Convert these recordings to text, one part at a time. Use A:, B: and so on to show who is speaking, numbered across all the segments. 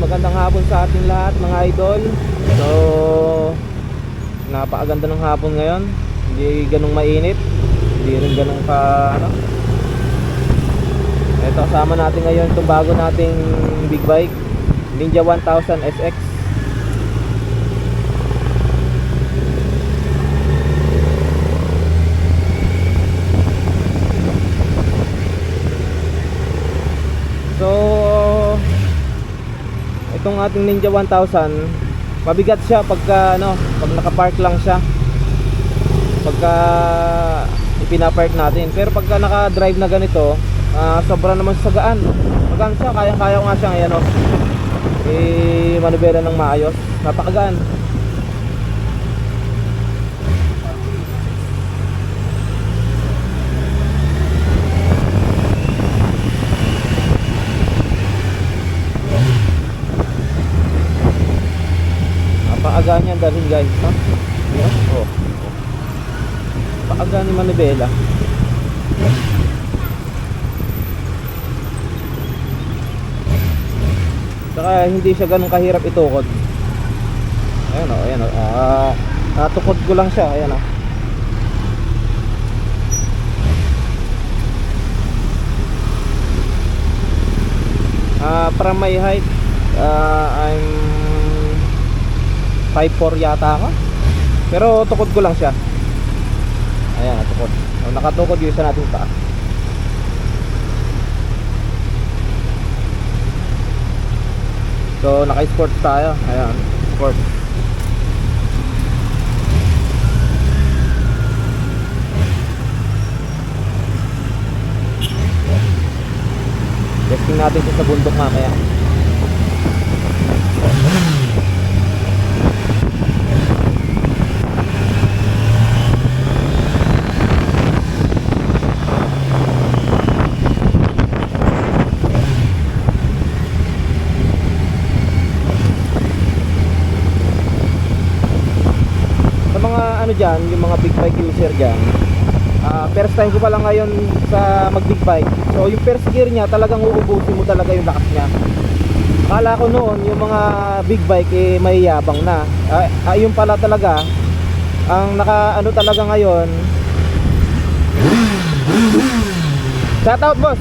A: magandang hapon sa ating lahat mga idol. So, napakaganda ng hapon ngayon. Hindi ganong mainit. Hindi rin ganong ka, ano. Ito, kasama natin ngayon itong bago nating big bike Ninja 1000 SX So, itong ating Ninja 1000, mabigat siya pagka ano, pag naka-park lang siya. Pagka ipina-park natin. Pero pagka naka-drive na ganito, ah, sobra naman sa gaan. Magaan siya, kaya-kaya ko nga siya ngayon, oh. Eh, manubela ng maayos. Napakagaan. Napaaga niyan dalhin guys, ha? Yan, oh. Paaga ni Manibela. Saka hindi siya ganun kahirap itukod. Ayan oh, ayan oh. Ah, natukod ko lang siya, ayan oh. Ah, para my height, ah, I'm 5'4 yata ako. Pero tukod ko lang siya. Ayan, natukod. Oh, nakatukod yung isa nating paa. So, naka-sports tayo. Ayan, sports. Testing natin ito sa bundok mamaya. sa mga ano dyan, yung mga big bike user dyan. Ah, first time ko pa lang ngayon sa mag big bike. So yung first gear niya talagang uubusin mo talaga yung lakas niya. Akala ko noon yung mga big bike eh may yabang na. Ah, ah, yun pala talaga ang naka ano talaga ngayon. Shout out boss!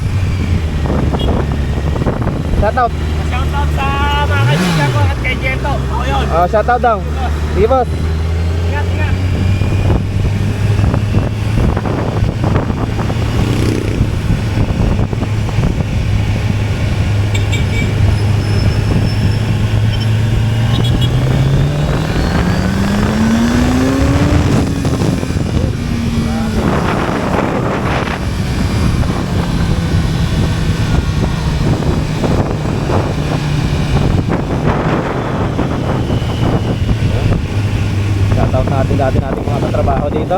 A: Shout out.
B: Shoutout sa mga kaibigan ko at kay Jeto. O yun.
A: Ah, shout out daw. Sige boss natin dati natin mga katrabaho dito